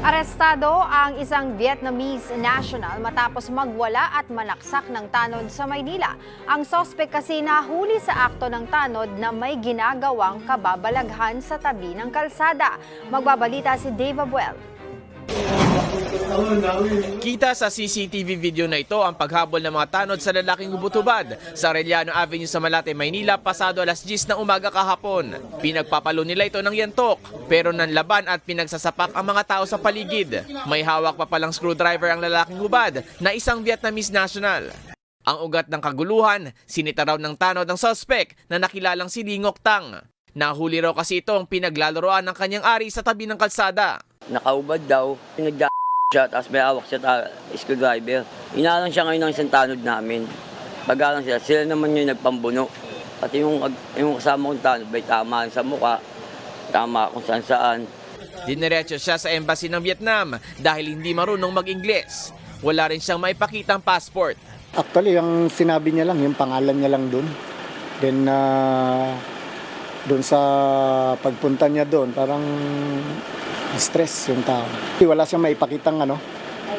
Arestado ang isang Vietnamese national matapos magwala at manaksak ng tanod sa Maynila. Ang sospek kasi nahuli sa akto ng tanod na may ginagawang kababalaghan sa tabi ng kalsada. Magbabalita si Dave Abuel. Kita sa CCTV video na ito ang paghabol ng mga tanod sa lalaking hubot-hubad sa Arellano Avenue sa Malate, Maynila pasado alas 10 ng umaga kahapon. Pinagpapalo nila ito ng yantok pero nanlaban at pinagsasapak ang mga tao sa paligid. May hawak pa palang screwdriver ang lalaking hubad na isang Vietnamese national. Ang ugat ng kaguluhan, sinita raw ng tanod ng suspect na nakilalang si Lingok Tang. Nahuli raw kasi ito ang pinaglalaroan ng kanyang ari sa tabi ng kalsada. nakaubad daw, nagda siya, tapos may hawak siya ta screwdriver. Inalang siya ngayon ng isang tanod namin. Pagalang sila, sila naman yung nagpambuno. Pati yung, yung kasama kong tanod, may tama sa muka, tama kung saan saan. Diniretso siya sa embassy ng Vietnam dahil hindi marunong mag-Ingles. Wala rin siyang maipakitang passport. Actually, yung sinabi niya lang, yung pangalan niya lang doon. Then, uh, doon sa pagpunta niya doon, parang stress yung tao. Wala siyang maipakitang ano,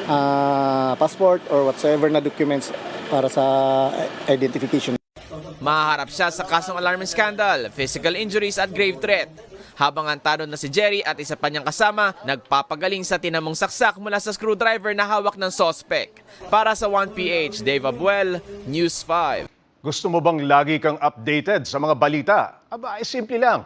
ah, passport or whatsoever na documents para sa identification. Mahaharap siya sa kasong alarming scandal, physical injuries at grave threat. Habang ang tanod na si Jerry at isa pa niyang kasama, nagpapagaling sa tinamong saksak mula sa screwdriver na hawak ng sospek. Para sa 1PH, Dave Abuel, News 5. Gusto mo bang lagi kang updated sa mga balita? Aba, ay simple lang.